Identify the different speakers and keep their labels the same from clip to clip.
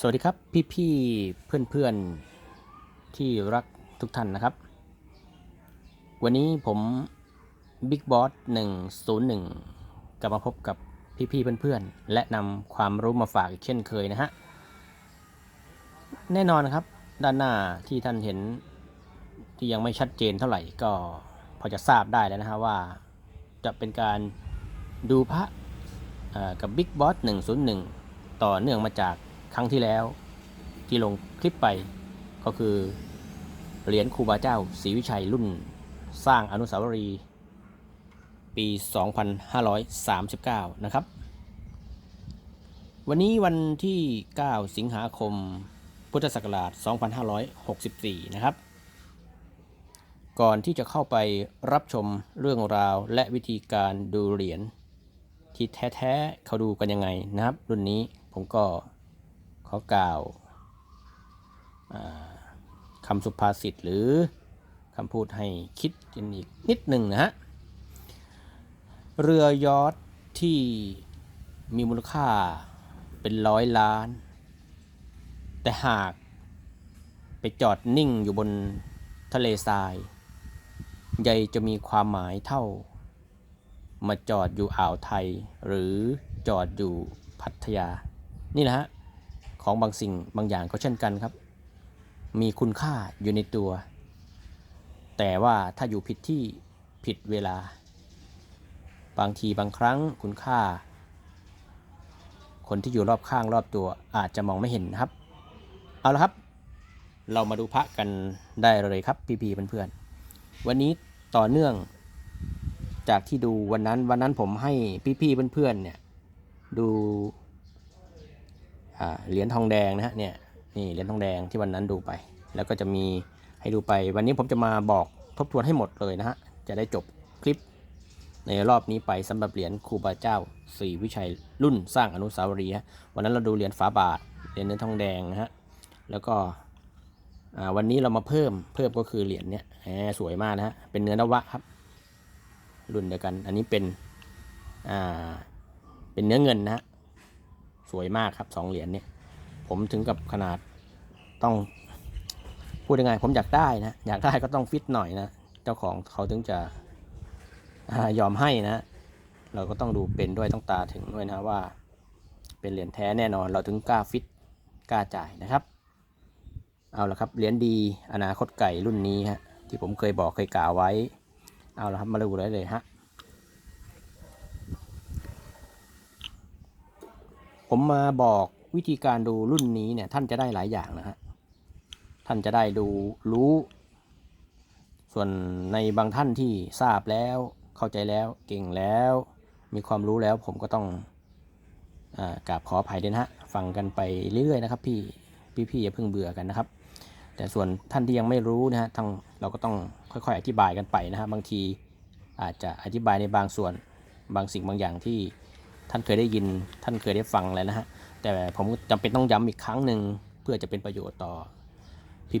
Speaker 1: สวัสดีครับพี่ๆเพื่อนๆที่รักทุกท่านนะครับ วันนี้ผม Big Boss 101 กลับมาพบกับพี่ๆเพื่อนๆ และนำความรู้มาฝากอีกเช่นเคยนะฮะ แน่นอนครับ ด้านหน้าที่ท่านเห็นที่ยังไม่ชัดเจนเท่าไหร่ก็พอจะทราบได้แล้วนะฮะว่าจะเป็นการดูพระเอ่อกับ Big Boss 101 ต่อเนื่องมาจาก ครั้งที่แล้วที่ลงคลิปไปก็คือเหรียญครูบาเจ้าศรีวิชัยรุ่นสร้างอนุสาวรีย์ปี 2539 นะครับ วันนี้วันที่ 9 สิงหาคม พุทธศักราช 2564 นะครับ ก่อนที่จะเข้าไปรับชมเรื่องราวและวิธีการดูเหรียญที่แท้ ๆ เขาดูกันยังไงนะครับ รุ่นนี้ผมก็ ขอกล่าวคำสุภาษิตหรือคำพูดให้คิดกันอีกนิดหนึ่งนะฮะ เรือยอทที่มีมูลค่าเป็นร้อยล้าน แต่หากไปจอดนิ่งอยู่บนทะเลทรายใยจะมีความหมายเท่า มาจอดอยู่อ่าวไทย หรือจอดอยู่พัทยา นี่แหละฮะ ของบางสิ่งบางอย่างก็เช่นกันครับ มีคุณค่าอยู่ในตัว แต่ว่าถ้าอยู่ผิดที่ผิดเวลา บางทีบางครั้งคุณค่า คนที่อยู่รอบข้างรอบตัวอาจจะมองไม่เห็นครับ เอาละครับ เรามาดูพระกันได้เลยครับพี่ๆเพื่อนๆวันนี้ต่อเนื่องจากที่ดูวันนั้นวันนั้นผมให้พี่ๆเพื่อนๆเนี่ยดู เหรียญทองแดงนะฮะเนี่ยนี่เหรียญทองแดงที่วันนั้นดูไป แล้วก็จะมีให้ดูไป วันนี้ผมจะมาบอกทบทวนให้หมดเลยนะฮะจะได้จบคลิปในรอบนี้ไปสำหรับเหรียญครูบาเจ้าศรีวิชัยรุ่นสร้างอนุสาวรีย์วันนั้นเราดูเหรียญฝาบาทเหรียญเนื้อทองแดงนะฮะแล้วก็วันนี้เรามาเพิ่มเพิ่มก็คือเหรียญเนี้ยสวยมากนะฮะเป็นเนื้อนวะครับ รุ่นเดียวกัน อันนี้เป็นเป็นเนื้อเงินนะฮะ สวยมากครับสองเหรียญเนี่ยผมถึงกับขนาดต้องพูดยังไงผมอยากได้นะ อยากได้ก็ต้องฟิตหน่อยนะ เจ้าของเขาถึงจะอยอมให้นะ เราก็ต้องดูเป็นด้วยต้องตาถึงด้วยนะว่า เป็นเหรียญแท้แน่นอน เราถึงกล้าฟิตกล้าจ่ายนะครับ เอาละครับเหรียญดีอนาคตไก่รุ่นนี้ฮะที่ผมเคยบอกเคยกล่าวไว้ เอาละครับมาดูได้เลยฮะ ผมมาบอกวิธีการดูรุ่นนี้เนี่ย ท่านจะได้หลายอย่างนะฮะ ท่านจะได้ดูรู้ ส่วนในบางท่านที่ทราบแล้ว เข้าใจแล้วเก่งแล้ว มีความรู้แล้วผมก็ต้องอากราบขออภัยด้วยนะฮะฟังกันไปเรื่อยๆนะครับ พี่พี่ๆอย่าเพิ่งเบื่อกันนะครับ แต่ส่วนท่านที่ยังไม่รู้นะฮะทางเราก็ต้องค่อยๆ อธิบายกันไปนะฮะบางทีอาจจะอธิบายในบางส่วนบางสิ่งบางอย่างที่ ท่านเคยได้ยินท่านเคยได้ฟังแล้วนะฮะแต่ผมจำเป็นต้องย้ำอีกครั้งหนึ่งเพื่อจะเป็นประโยชน์ต่อ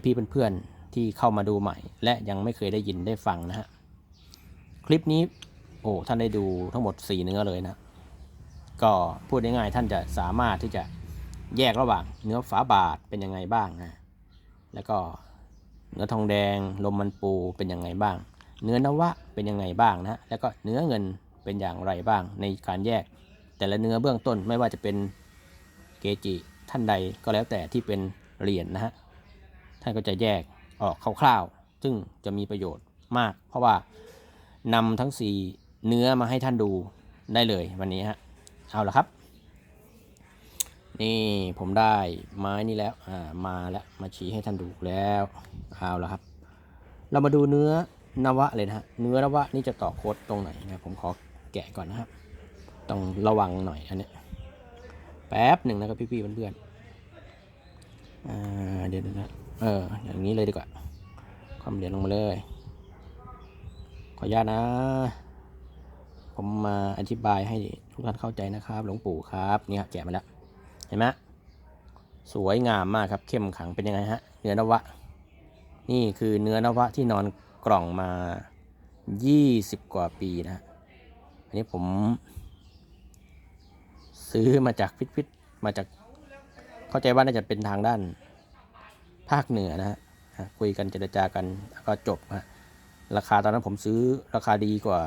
Speaker 1: พี่ๆเพื่อนๆที่เข้ามาดูใหม่ และยังไม่เคยได้ยินได้ฟังนะฮะคลิปนี้โอ้ท่านได้ดูทั้งหมด 4 เนื้อเลยนะ ก็พูดง่ายๆท่านจะสามารถที่จะแยกระหว่างเนื้อฝาบาทเป็นยังไงบ้างนะแล้วก็เนื้อทองแดงลมมันปูเป็นยังไงบ้าง เนื้อนวะเป็นยังไงบ้างนะแล้วก็เนื้อเงินเป็นอย่างไรบ้างในการแยก แต่ละเนื้อเบื้องต้นไม่ว่าจะเป็นเกจิท่านใดก็แล้วแต่ที่เป็นเหรียญนะฮะท่านก็จะแยกออกคร่าวๆ ซึ่งจะมีประโยชน์มาก เพราะว่านำทั้ง 4 เนื้อมาให้ท่านดูได้เลยวันนี้ฮะเอาละครับ นี่ผมได้ไม้นี่แล้วอ่ามาแล้วมาชี้ให้ท่านดูแล้วเอาละครับ เรามาดูเนื้อนวะเลยนะฮะเนื้อนวะนี่จะต่อโค้ดตรงไหนนะผมขอแกะก่อนนะครับ ต้องระวังหน่อยอันนี้แป๊บหนึ่งนะครับพี่ๆเพื่อนๆอ่าเดี๋ยวนะเอออย่างนี้เลยดีกว่าความเหรียญลงมาเลย ขออนุญาตนะ ผมมาอธิบายให้ทุกท่านเข้าใจนะครับ หลวงปู่ครับนี่ครับแกะมาแล้ว เห็นไหมสวยงามมากครับเข้มขังเป็นยังไงฮะ เนื้อนวะ นี่คือเนื้อนวะที่นอนกล่องมา 20 กว่าปีนะฮะอันนี้ผม ซื้อมาจากพิษพิษมาจากเข้าใจว่าน่าจะเป็นทางด้านภาคเหนือนะฮะอะคุยกันเจรจากันก็จบฮะราคาตอนนั้นผมซื้อราคาดีกว่า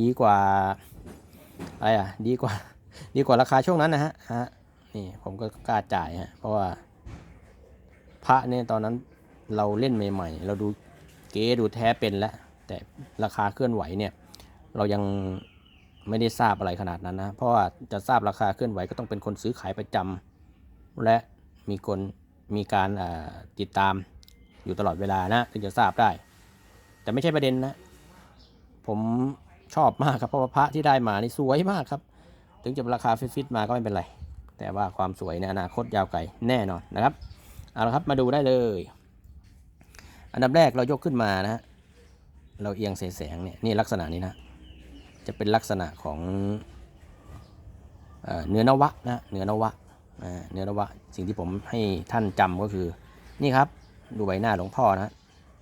Speaker 1: ดีกว่าอะไรอะดีกว่า ดีกว่าราคาช่วงนั้นนะฮะฮะนี่ผมก็กล้าจ่ายฮะเพราะว่า พระเนี่ยตอนนั้นเราเล่นใหม่ๆ เราดูเก๋ดูแท้เป็นแล้วแต่ราคาเคลื่อนไหวเนี่ย เรายัง ไม่ได้ทราบอะไรขนาดนั้นนะ เพราะว่าจะทราบราคาเคลื่อนไหวก็ต้องเป็นคนซื้อขายประจำและมีคนมีการติดตามอยู่ตลอดเวลานะถึงจะทราบได้ แต่ไม่ใช่ประเด็นนะ ผมชอบมากครับเพราะว่าพระที่ได้มานี่สวยมากครับ ถึงจะราคาฟิตๆมาก็ไม่เป็นไร แต่ว่าความสวยในอนาคตยาวไกลแน่นอนนะครับเอาละครับมาดูได้เลย อันดับแรกเรายกขึ้นมานะฮะเราเอียงแสงเนี่ยนี่ลักษณะนี้นะ จะเป็นลักษณะของเนื้อนวะนะเนื้อนวะเนื้อนวะสิ่งที่ผมให้ท่านจำก็คือ นี่ครับดูใบหน้าหลวงพ่อนะ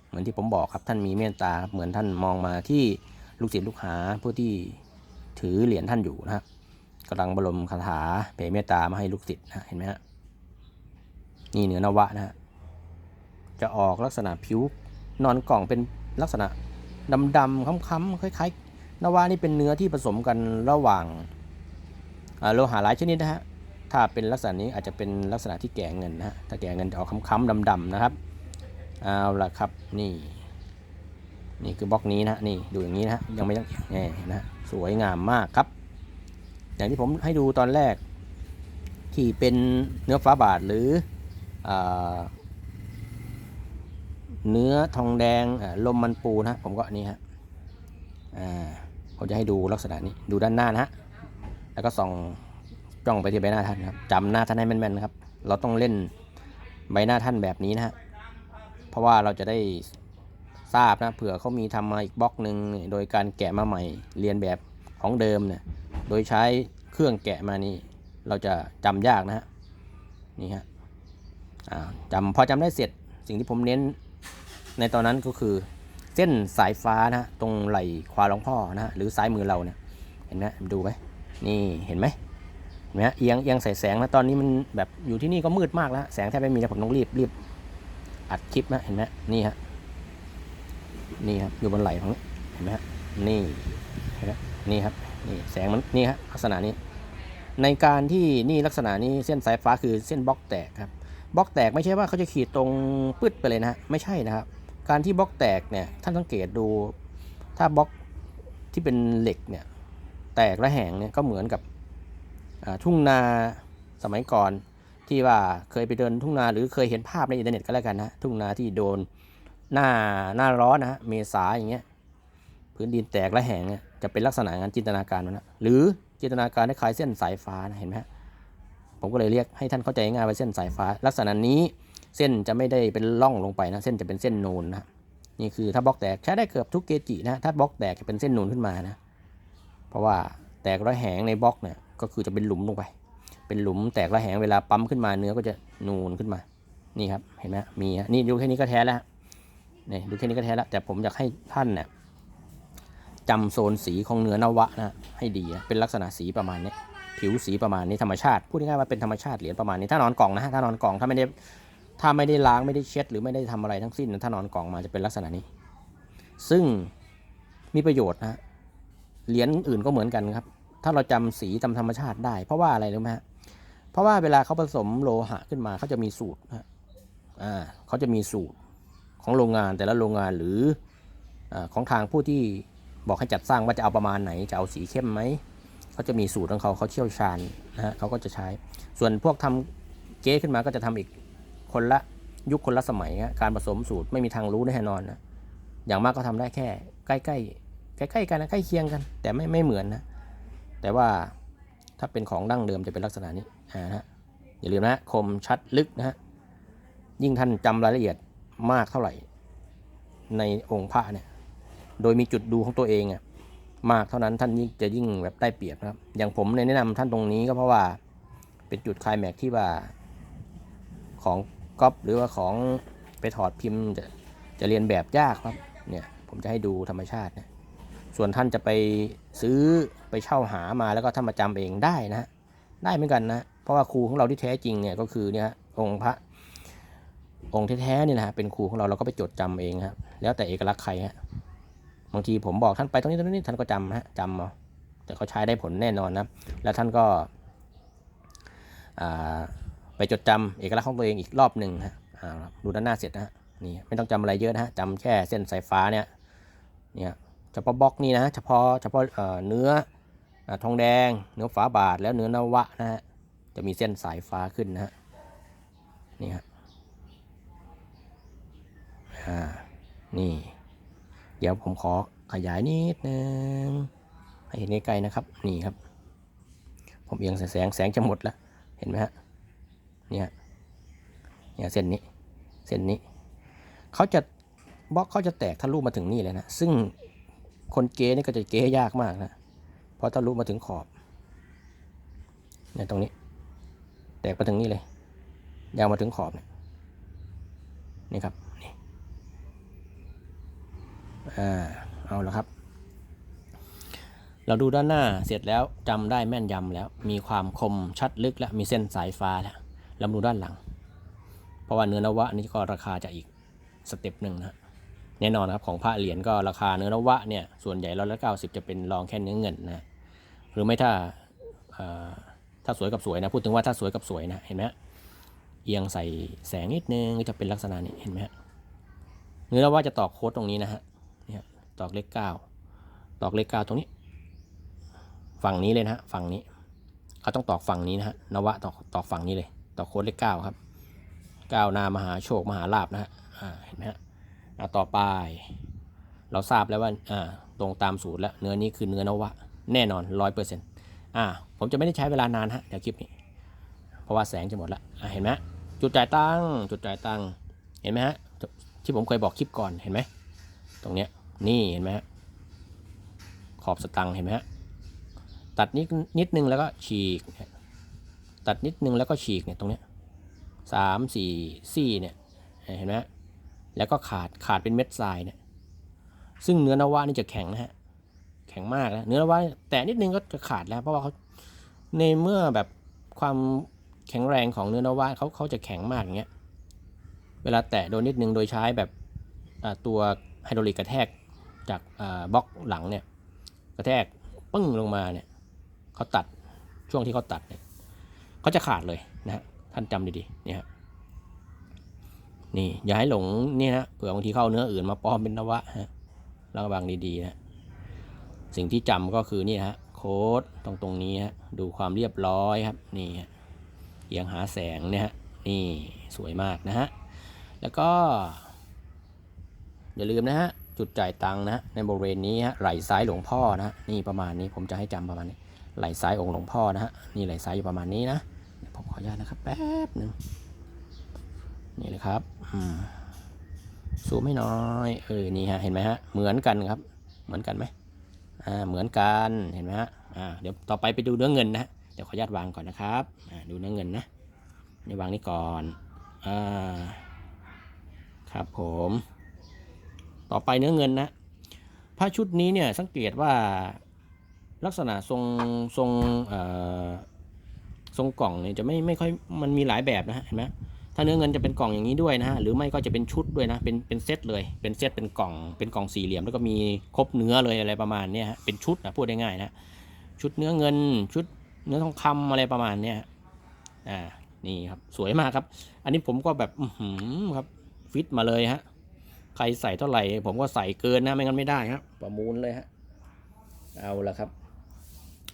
Speaker 1: เหมือนที่ผมบอกครับท่านมีเมตตาเหมือนท่านมองมาที่ลูกศิษย์ลูกหาผู้ที่ถือเหรียญท่านอยู่นะครับกำลังบรมคาถาเผยเมตตามาให้ลูกศิษย์นะเห็นไหมฮะนี่เนื้อนวะนะฮะจะออกลักษณะผิวนอนกล่องเป็นลักษณะดำๆค้ำๆคล้ายๆ นวะนี่เป็นเนื้อที่ผสมกันระหว่างโลหะหลายชนิดนะฮะ ถ้าเป็นลักษณะนี้อาจจะเป็นลักษณะที่แก่เงินนะฮะ ถ้าแก่เงินจะออกค้ำๆดำๆนะครับ เอาละครับ นี่ นี่คือบล็อกนี้นะฮะนี่ดูอย่างนี้นะฮะยังไม่ต้องแน่นะฮะสวยงามมากครับ อย่างที่ผมให้ดูตอนแรก ที่เป็นเนื้อฟ้าบาทหรืออเนื้อทองแดงลมมันปูนะฮะผมก็นนี้ฮะอ่า ผมจะให้ดูลักษณะนี้ดูด้านหน้านะฮะแล้วก็ส่องจ้องไปที่ใบหน้าท่านครับจำหน้าท่านให้แม่นๆนะครับ เราต้องเล่นใบหน้าท่านแบบนี้นะฮะเพราะว่าเราจะได้ทราบนะเผื่อเขามีทำมาอีกบล็อกหนึ่งโดยการแกะมาใหม่เรียนแบบของเดิมเนี่ยโดยใช้เครื่องแกะมานี่เราจะจำยากนะฮะนี่ฮะจำพอจำได้เสร็จสิ่งที่ผมเน้นในตอนนั้นก็คือ เส้นสายฟ้านะฮะตรงไหล่ขวาหลวงพ่อนะฮะหรือซ้ายมือเราเนี่ยเห็นไหมดูไหมนี่เห็นไหมเห็นไหมเอียงเอียงใส่แสงนะตอนนี้มันแบบอยู่ที่นี่ก็มืดมากแล้วแสงแทบไม่มีนะผมต้องรีบรีบอัดคลิปนะเห็นไหมนี่ฮะนี่ครับอยู่บนไหล่ของเห็นไหมฮะนี่เห็นไหมนี่ครับนี่แสงมันนี่ฮะลักษณะนี้ ในการที่นี่ลักษณะนี้เส้นสายฟ้าคือเส้นบล็อกแตกครับบล็อกแตกไม่ใช่ว่าเขาจะขีดตรงปืดไปเลยนะฮะไม่ใช่นะครับ การที่บล็อกแตกเนี่ยท่านสังเกตดู ถ้าบล็อกที่เป็นเหล็กเนี่ยแตกและแหงเนี่ยก็เหมือนกับทุ่งนาสมัยก่อนที่ว่าเคยไปเดินทุ่งนาหรือเคยเห็นภาพในอินเทอร์เน็ตก็แล้วกันนะทุ่งนาที่โดนหน้าหน้าร้อนนะเมษาอย่างเงี้ยพื้นดินแตกและแหงเนี่ยจะเป็นลักษณะงานจินตนาการมันนะหรือจินตนาการคล้ายเส้นสายฟ้านะเห็นไหมฮะผมก็เลยเรียกให้ท่านเข้าใจง่ายว่าเส้นสายฟ้า ลักษณะนี้ เส้นจะไม่ได้เป็นล่องลงไปนะ เส้นจะเป็นเส้นนูนนะนี่คือถ้าบล็อกแตกใช้ได้เกือบทุกเกจินะ ถ้าบล็อกแตกจะเป็นเส้นนูนขึ้นมานะ เพราะว่าแตกร้อยแหงในบล็อกเนี่ยก็คือจะเป็นหลุมลงไป เป็นหลุมแตกร้อยแหงเวลาปั๊มขึ้นมาเนื้อก็จะนูนขึ้นมา นี่ครับเห็นไหมมีฮะนี่ดูแค่นี้ก็แท้แล้วนี่ดูแค่นี้ก็แท้แล้วแต่ผมอยากให้ท่านเนี่ยจำโซนสีของเนื้อนวะนะให้ดีนะเป็นลักษณะสีประมาณนี้ผิวสีประมาณนี้ธรรมชาติพูดง่ายๆว่าเป็นธรรมชาติเหรียญประมาณนี้ถ้านอนกล่องนะถ้านอนกล่องถ้าไม่ได้ ถ้าไม่ได้ล้างไม่ได้เช็ด หรือไม่ได้ทำอะไรทั้งสิ้นถ้านอนกล่องมาจะเป็นลักษณะนี้ ซึ่งมีประโยชน์นะเหรียญอื่นก็เหมือนกันครับ ถ้าเราจำสีจำธรรมชาติได้ เพราะว่าอะไรรู้ไหมฮะเพราะว่าเวลาเขาผสมโลหะขึ้นมาเขาจะมีสูตรนะฮะอ่าเขาจะมีสูตรของโรงงานแต่ละโรงงานหรืออาของทางผู้ที่บอกให้จัดสร้างว่าจะเอาประมาณไหนจะเอาสีเข้มไหมเขาจะมีสูตรของเขาเขาเชี่ยวชาญนะฮะเขาก็จะใช้ ส่วนพวกทำเก๊ขึ้นมาก็จะทำอีก คนละยุคคนละสมัยฮะการผสมสูตรไม่มีทางรู้แน่นอนนะอย่างมากก็ทำได้แค่ ใกล้ๆใกล้ๆกันนะใกล้เคียงกัน แต่ไม่ไม่เหมือนนะแต่ว่าถ้าเป็นของดั้งเดิมจะเป็นลักษณะนี้นะฮะอย่าลืมนะคมชัดลึกนะฮะยิ่งท่านจำรายละเอียดมากเท่าไหร่ ในองค์พระเนี่ยโดยมีจุดดูของตัวเองอะมากเท่านั้นท่านยิ่งจะยิ่งแบบได้เปรียบนะครับ อย่างผมเนี่ยแนะนำท่านตรงนี้ก็เพราะว่าเป็นจุดคลายแม็กซ์ที่ว่าของ ก๊อปหรือว่าของไปถอดพิมพ์จะจะเรียนแบบยากครับเนี่ยผมจะให้ดูธรรมชาตินะส่วนท่านจะไปซื้อไปเช่าหามาแล้วก็ท่านมาจำเองได้นะได้เหมือนกันนะเพราะว่าครูของเราที่แท้จริงเนี่ยก็คือเนี่ยองค์พระองค์แท้ๆเนี่ยนะฮะเป็นครูของเราเราก็ไปจดจำเองครับแล้วแต่เอกลักษณ์ใครฮะบางทีผมบอกท่านไปตรงนี้ตรงนี้ท่านก็จำฮะจำเอาแต่เขาใช้ได้ผลแน่นอนนะแล้วท่านก็อ่า ไปจดจำเอกลักษณ์ของตัวเองอีกรอบหนึ่งฮะดูด้านหน้าเสร็จนะฮะนี่ไม่ต้องจำอะไรเยอะนะฮะจำแค่เส้นสายฟ้าเนี่ยเนี่ยเฉพาะบล็อกนี่นะฮะเฉพาะเฉพาะเนื้ออทองแดง เนื้อฝาบาทแล้วเนื้อนวะนะฮะจะมีเส้นสายฟ้าขึ้นนะฮะนี่ฮะอ่านี่ เดี๋ยวผมขอขยายนิดนึงให้เห็นใกล้ๆนะครับ นี่ครับ ผมเอียงแสงแสงจะหมดแล้ว เห็นไหมฮะ เนี่ยเนี่ยเส้นนี้เส้นนี้เขาจะบล็อกเขาจะแตกทะลุมาถึงนี่เลยนะซึ่งคนเก๊นี่ก็จะเก๊ยากมากนะเพอทะลุมาถึงขอบเนี่ยตรงนี้ แตกมาถึงนี่เลยยาวมาถึงขอบเนี่ยนี่ครับนี่อ่าเอาละครับเราดูด้านหน้าเสร็จแล้วจำได้แม่นยำแล้ว มีความคมชัดลึกแล้วมีเส้นสายฟ้าแล้ว เราดูด้านหลัง เพราะว่าเนื้อนวะนี่ก็ราคาจะอีกสเต็ปหนึ่งนะแน่นอนครับของพระเหรียญก็ราคาเนื้อนวะเนี่ยส่วนใหญ่ร้อยละเก้าสิบจะเป็นรองแค่เนื้อเงินนะหรือไม่ถ้าถ้าสวยกับสวยนะพูดถึงว่าถ้าสวยกับสวยนะเห็นไหมเอียงใส่แสงนิดนึงก็จะเป็นลักษณะนี้เห็นไหมเนื้อนว่าจะตอกโค้ดตรงนี้นะฮะเนี่ยตอกเลขเก้าตอกเลขเก้าตรงนี้ ฝั่งนี้เลยนะฮะฝั่งนี้เขาต้องตอกฝั่งนี้นะฮะนวะตอกตอกฝั่งนี้เลย ต่อโค้ดเลขเก้าครับก้าวนามหาโชคมหาลาภนะฮะเห็นไหมฮะต่อไป เราทราบแล้วว่าอ่าตรงตามสูตรแล้ว เนื้อนี้คือเนื้อนวะ แน่นอนร้อยเปอร์เซ็นต์อ่าผมจะไม่ได้ใช้เวลานานฮะเดี๋ยวคลิปนี้ เพราะว่าแสงจะหมดละอ่าเห็นไหมจุดจ่ายตังจุดจ่ายตังเห็นไหมฮะที่ผมเคยบอกคลิปก่อนเห็นไหมตรงเนี้ยนี่เห็นไหมฮะขอบสตังเห็นไหมฮะตัดนิดนิดนึงแล้วก็ฉีก ตัดนิดนึงแล้วก็ฉีกเนี่ยตรงเนี้ยสามสี่สี่เนี่ยเห็นไหมแล้วก็ขาดขาดเป็นเม็ดทรายเนี่ยซึ่งเนื้อนวะนี่จะแข็งนะฮะแข็งมากนะเนื้อนว่าแต่นิดนึงก็จะขาดแล้ว เพราะว่าเขาในเมื่อแบบความแข็งแรงของเนื้อนวะเขาเขาจะแข็งมากอย่างเงี้ยเวลาแตะโดนนิดนึงโดยใช้แบบตัวไฮดรอลิกกระแทกจากบล็อกหลังเนี่ยกระแทกปึ้งลงมาเนี่ยเขาตัดช่วงที่เขาตัดเนี่ย เขาจะขาดเลยนะฮะท่านจำดีๆเนี่ยฮะนี่อย่าให้หลงนี่นะเผื่อบางทีเข้าเนื้ออื่นมาปลอมเป็นนวะฮะระวังดีๆนะสิ่งที่จำก็คือนี่ฮะโค้ดตรงตรงนี้ฮะดูความเรียบร้อยครับนี่ฮะเอียงหาแสงเนี่ยฮะนี่สวยมากนะฮะแล้วก็ อย่าลืมนะฮะจุดจ่ายตังค์นะในบริเวณนี้ฮะไหล่ซ้ายหลวงพ่อนะนี่ประมาณนี้ผมจะให้จำประมาณนี้ไหล่ซ้ายองค์หลวงพ่อนะฮะนี่ไหล่ซ้ายอยู่ประมาณนี้นะ ผมขออนุญาตนะครับแป๊บหนึ่งนี่เลยครับซูมให้น้อยเออนี่ฮะเห็นไหมฮะเหมือนกันครับ เหมือนกันไหมอ่าเหมือนกันเห็นไหมฮะอ่าเดี๋ยวต่อไปไปดูเนื้อเงินนะฮะเดี๋ยวขออนุญาตวางก่อนนะครับอ่าดูเนื้อเงินนะนี่วางนี่ก่อนอ่าครับผม ต่อไปเนื้อเงินนะผ้าชุดนี้เนี่ยสังเกตว่าลักษณะทรงทรงเอ่อ ทรงกล่องเนี่ยจะไม่ไม่ค่อยมันมีหลายแบบนะฮะเห็นไหมถ้าเนื้อเงินจะเป็นกล่องอย่างนี้ด้วยนะฮะหรือไม่ก็จะเป็นชุดด้วยนะเป็นเป็นเซตเลยเป็นเซตเป็นกล่องเป็นกล่องสี่เหลี่ยม แล้วก็มีครบเนื้อเลยอะไรประมาณเนี้ยฮะเป็นชุดนะพูดได้ง่ายนะชุดเนื้อเงินชุดเนื้อทองคำอะไรประมาณเนี้ยฮะอ่านี่ครับสวยมากครับ อันนี้ผมก็แบบอือหือครับฟิตมาเลยฮะใครใส่เท่าไหร่ ผมก็ใส่เกินนะไม่งั้นไม่ได้ครับ ประมูลเลยฮะเอาละครับ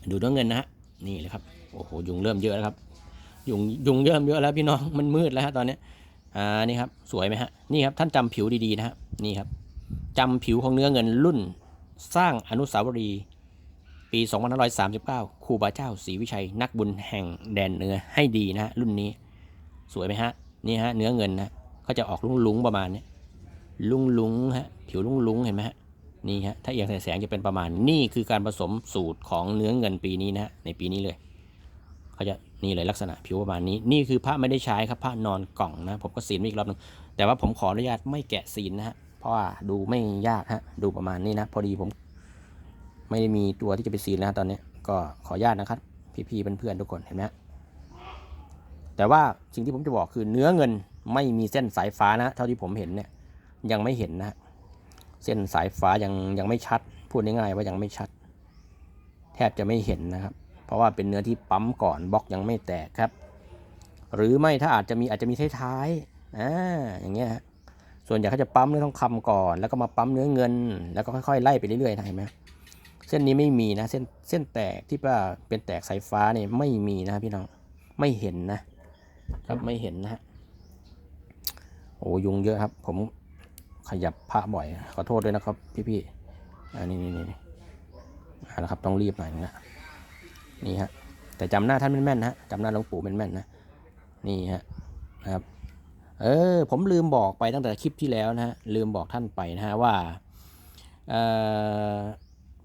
Speaker 1: ดูเนื้อเงินนะฮะนี่เลยครับ โอ้โหยุงเริ่มเยอะแล้วครับยุงยุงเริ่มเยอะแล้วพี่น้องมันมืดแล้วฮะตอนนี้อ่านี่ครับสวยไหมฮะนี่ครับท่านจำผิวดีๆนะฮะนี่ครับจำผิวของเนื้อเงินรุ่น สร้างอนุสาวรีย์ปี 2539 ครูบาเจ้าศรีวิชัย นักบุญแห่งแดนเนื้อให้ดีนะฮะรุ่นนี้ สวยไหมฮะนี่ฮะเนื้อเงินนะเขาจะออกลุ้งๆประมาณนี้ลุ้งๆฮะผิวลุ้งๆเห็นไหมฮะนี่ฮะถ้าเอียงใส่แสงจะเป็นประมาณนี่คือการผสมสูตรของเนื้อเงินปีนี้นะฮะในปีนี้เลย เขาจะนี่เลยลักษณะผิวประมาณนี้ นี่คือพระไม่ได้ใช้ครับพระนอนกล่องนะผมก็ซีนอีกรอบหนึงแต่ว่าผมขออนุญาตไม่แกะซีนนะฮะเพราะว่าดูไม่ยากฮะดูประมาณนี้นะ พอดีผม ไม่ได้มีตัวที่จะไปซีนแล้วตอนนี้ก็ขออนุญาตนะครับ พี่ๆเพื่อนๆทุกคนเห็นไหมแต่ว่าสิ่งที่ผมจะบอกคือเนื้อเงินไม่มีเส้นสายฟ้านะ เท่าที่ผมเห็นเนี่ยยังไม่เห็นนะ เส้นสายฟ้ายังยังไม่ชัด พูดง่ายๆว่ายังไม่ชัด แทบจะไม่เห็นนะครับ ราะว่าเป็นเนื้อที่ปั๊มก่อนบล็อกยังไม่แตกครับ หรือไม่ถ้าอาจจะมีอาจจะมีท้ายๆอ่าอย่างเงี้ยส่วนใหญ่เขาจะปั๊มเนื้อทองคำก่อน แล้วก็มาปั๊มเนื้อเงิน แล้วก็ค่อยๆไล่ไปเรื่อยๆนะเห็นไหมเส้นนี้ไม่มีนะเส้นเส้นแตกที่ว่าเป็นแตกสายฟ้าเนี่ยไม่มีนะพี่น้องไม่เห็นนะครับไม่เห็นนะฮะโอ้ยุงเยอะครับ ผมขยับพระบ่อย ขอโทษด้วยนะครับ พี่ๆอันนี้นี่นี่เอาละครับต้องรีบหน่อยนะ นี่ฮะแต่จำหน้าท่านแม่นๆนะจำหน้าหลวงปู่แม่นๆนะนี่ฮะนะครับเออผมลืมบอกไปตั้งแต่คลิปที่แล้วนะฮะลืมบอกท่านไปนะฮะว่า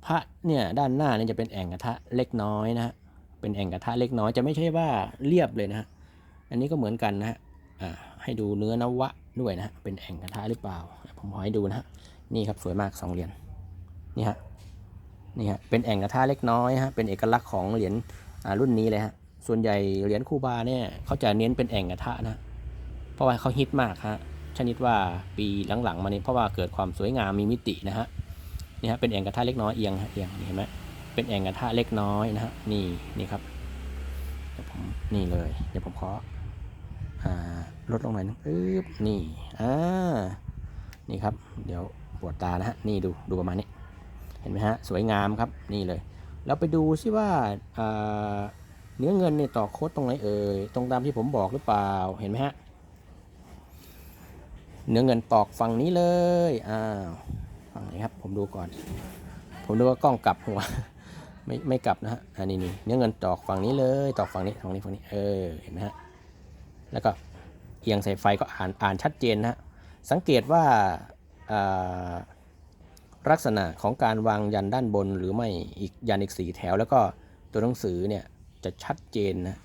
Speaker 1: พระเนี่ยด้านหน้าเนี่ยจะเป็นแอ่งกระทะเล็กน้อยนะฮะเป็นแอ่งกระทะเล็กน้อยจะไม่ใช่ว่าเรียบเลยนะฮะอันนี้ก็เหมือนกันนะฮะให้ดูเนื้อนวะด้วยนะฮะเป็นแอ่งกระทะหรือเปล่า ผมขอให้ดูนะฮะนี่ครับสวยมากสองเหรียญนี่ฮะ นี่ฮะเป็นแอ่งกระทะเล็กน้อยฮะเป็นเอกลักษณ์ของเหรียญรุ่นนี้เลยฮะส่วนใหญ่เหรียญคูบาเนี่ยเขาจะเน้นเป็นแอ่งกระทะนะเพราะว่าเขาฮิตมากฮะชนิดว่าปีหลังๆมานี้เพราะว่าเกิดความสวยงามมีมิตินะฮะนี่ฮะเป็นแอ่งกระทะเล็กน้อยเอียงฮะเอียงเห็นไหมเป็นแอ่งกระทะเล็กน้อยนะฮะนี่นี่ครับเดี๋ยวผมนี่เลยเดี๋ยวผมขออ่าลดลงหน่อยนึงปึ๊บนี่อ่านี่ครับ เดี๋ยวปวดตานะฮะนี่ดูดูประมาณนี้ ห็นไหมฮะสวยงามครับนี่เลยแล้วไปดูซิว่าเนื้อเงินเนี่ยต่อโค้ดตรงไหนเอ่ยตรงตามที่ผมบอกหรือเปล่าเห็นไหมฮะเนื้อเงินตอกฝั่งนี้เลยอ้าวฝั่งไหนครับผมดูก่อน ผมดูว่ากล้องกลับหัวไม่ไม่กลับนะฮะอันนี้นี่เนื้อเงินตอกฝั่งนี้เลยตอกฝั่งนี้ฝั่งนี้ฝั่งนี้เออเห็นไหมฮะแล้วก็เอียงใสายไฟก็อ่านอ่านชัดเจนนะฮะสังเกตว่าอ่า ลักษณะของการวางยันด้านบนหรือไม่อีกยันอีกสีแถว แล้วก็ตัวหนังสือเนี่ยจะชัดเจนนะ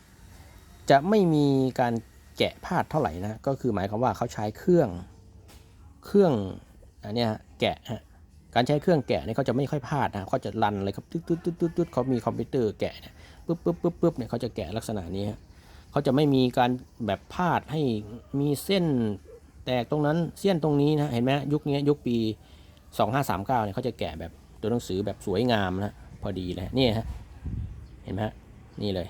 Speaker 1: จะไม่มีการแกะพลาดเท่าไหร่นะก็คือหมายความว่าเขาใช้เครื่องเครื่องอันนี้แกะฮะการใช้เครื่องแกะเนี่ยเขาจะไม่ค่อยพลาดนะเขาจะรันเลยครับตึ๊ดตึ๊ดตึ๊ดตึ๊ดตึ๊ดเขามีคอมพิวเตอร์แกะเนี่ยปึ๊บปึ๊บปึ๊บปึ๊บเนี่ยเขาจะแกะลักษณะนี้เขาจะไม่มีการแบบพลาดให้มีเส้นแตกตรงนั้นเส้นตรงนี้นะเห็นไหมยุคนี้ยุคปี 2539เนี่ยเขาจะแกะแบบตัวหนังสือแบบสวยงามนะพอดีเลยนี่ฮะเห็นไหมฮะนี่เลย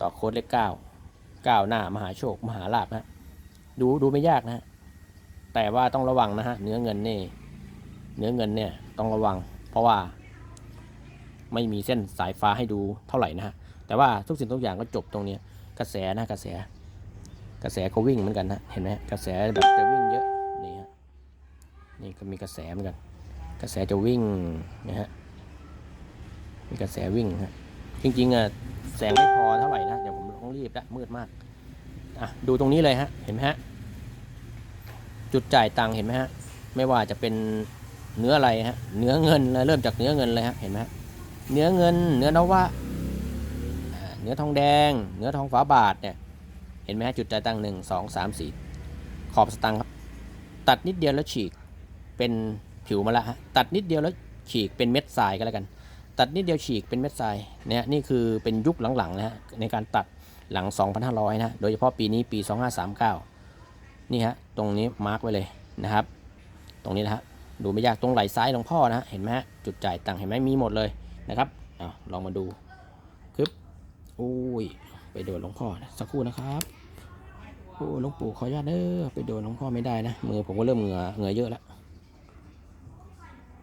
Speaker 1: ต่อโค้ดเลขเก้าเก้าหน้ามหาโชค มหาลาภฮะดูดูไม่ยากนะแต่ว่าต้องระวังนะฮะเนื้อเงินนี่เนื้อเงินเนี่ยต้องระวัง เพราะว่าไม่มีเส้นสายฟ้าให้ดูเท่าไหร่นะฮะแต่ว่าทุกสิ่งทุกอย่างก็จบตรงนี้กระแสนะกระแส กระแสก็วิ่งเหมือนกันนะเห็นไหมกระแสแบบจะวิ่ง นี่ก็มีกระแสเหมือนกัน กระแสจะวิ่งนะฮะ มีกระแสวิ่งฮะ จริงๆอะแสงไม่พอเท่าไหร่นะ เดี๋ยวผมต้องรีบละมืดมาก อะดูตรงนี้เลยฮะ เห็นไหมฮะ จุดจ่ายตังค์เห็นไหมฮะ ไม่ว่าจะเป็นเนื้ออะไรฮะ เนื้อเงินเริ่มจากเนื้อเงินเลยฮะ เห็นไหมฮะ เนื้อเงิน เนื้อนวะเนื้อทองแดง เนื้อทองฝาบาทเนี่ย เห็นไหมฮะ จุดจ่ายตังค์หนึ่งสองสามสี่ขอบสตังค์ครับ ตัดนิดเดียวแล้วฉีก เป็นผิวมาละฮะตัดนิดเดียวแล้วฉีกเป็นเม็ดทรายก็แล้วกัน ตัดนิดเดียวฉีกเป็นเม็ดทรายเนี่ยนี่คือเป็นยุคหลังๆนะฮะในการตัดหลัง 2,500 นะโดยเฉพาะปีนี้ปี 2539 นี่ฮะตรงนี้มาร์กไว้เลยนะครับ ตรงนี้นะฮะดูไม่ยากตรงไหล่ซ้ายหลวงพ่อนะฮะเห็นไหมฮะจุดจ่ายตังค์เห็นไหมมีหมดเลยนะครับอาลองมาดูอุ้ยไปโดนหลวงพ่อนะสักครู่นะครับโอ้หลวงปู่ขออนุญาตเด้อไปโดนหลวงพ่อไม่ได้นะมือผมก็เริ่มเหงื่อเหงื่อเยอะแล้ว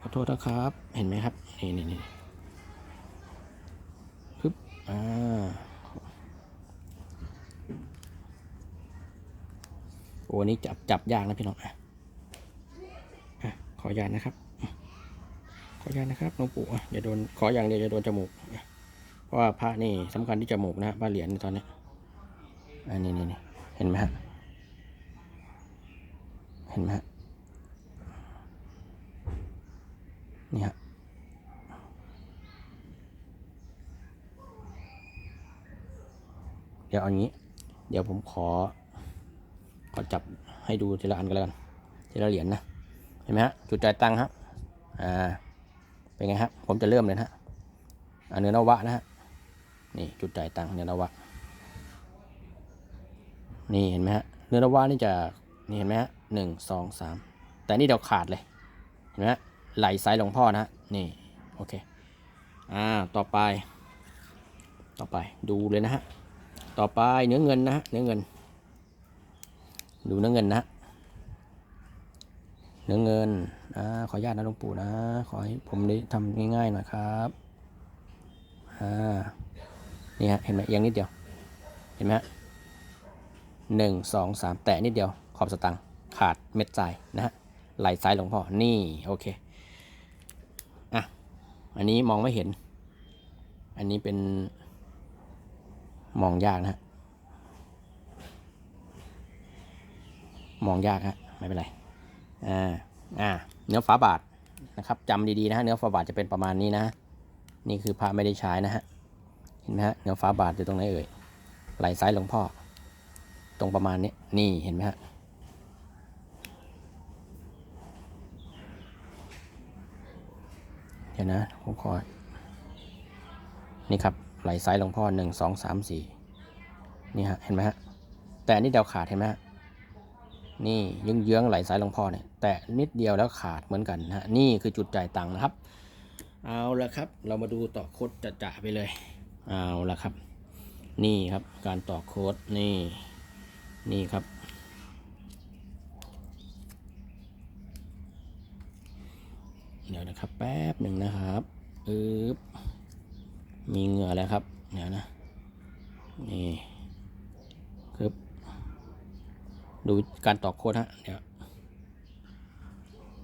Speaker 1: ขอโทษนะครับ เห็นไหมครับ นี่นี่นี่ปึ๊บ อ่า โอ้นี่จับจับยากนะพี่น้องอะขออนุญาตนะครับ ขออนุญาตนะครับหลวงปู่อย่าโดน ขออย่างเดียวอย่าโดนจมูก เพราะว่าพระนี่สำคัญที่จมูกนะฮะพระเหรียญตอนนี้อันนี้นี่เห็นไหมฮะ เห็นไหมฮะ นี่ฮะ เดี๋ยวเอางี้ เดี๋ยวผมขอ ขอจับให้ดูทีละอันกันแล้วกันทีละเหรียญนะเห็นไหมฮะจุดจ่ายตังค์ครับอ่าเป็นไงครับผมจะเริ่มเลยนะฮะอันเนื้อนวะนะฮะนี่จุดจ่ายตังค์เนี่ยนวะนี่เห็นไหมฮะเนื้อนวานี่จะนี่เห็นไหมฮะหนึ่งสองสามแต่นี่เดี๋ยวขาดเลยเห็นไหมฮะไหลซ้ายหลวงพ่อนะฮะนี่โอเคอ่าต่อไป ต่อไปดูเลยนะฮะ ต่อไปเนื้อเงินนะเนื้อเงิน ดูเนื้อเงินนะเนื้อเงินอ่าขออนุญาตนะหลวงปู่นะ ขอให้ผมได้ทำง่ายๆหน่อยครับอ่านี่ฮะเห็นไหมเอียงนิดเดียว เห็นไหมฮะหนึ่งสองสามแตะนิดเดียว ขอบสตังค์ขาดเม็ดทรายนะฮะไหลซ้ายหลวงพ่อ นี่ โอเค อะ อันนี้มองไม่เห็น อันนี้เป็น มองยากนะฮะ มองยากฮะ ไม่เป็นไร อ่า อ่า เนื้อฝาบาทนะครับจำดีๆนะฮะ เนื้อฝาบาทจะเป็นประมาณนี้นะ นี่คือพระไม่ได้ใช้นะฮะ เห็นไหมฮะ เนื้อฝาบาทอยู่ตรงไหนเอ่ย ไหลซ้ายหลวงพ่อ ตรงประมาณนี้ นี่เห็นไหมฮะเดี๋ยวนะผมขอนี่ครับ ไหลซ้ายหลวงพ่อหนึ่งสองสามสี่นี่ฮะเห็นไหมฮะแต่อันนี่เดาขาดเห็นไหมฮะนี่เยื้องๆไหลซ้ายหลวงพ่อเนี่ยแต่นิดเดียวแล้วขาดเหมือนกันนะฮะนี่คือจุดจ่ายตังค์นะครับ เอาละครับ เรามาดูต่อโค้ดจะๆไปเลยเอาละครับ นี่ครับการต่อโค้ดนี่นี่ครับเดี๋ยวนะครับแป๊บหนึ่งนะครับอึ๊บ มีเหงื่อแล้วครับเดี๋ยวนะนี่คือดูการต่อโค้ดฮะเดี๋ยว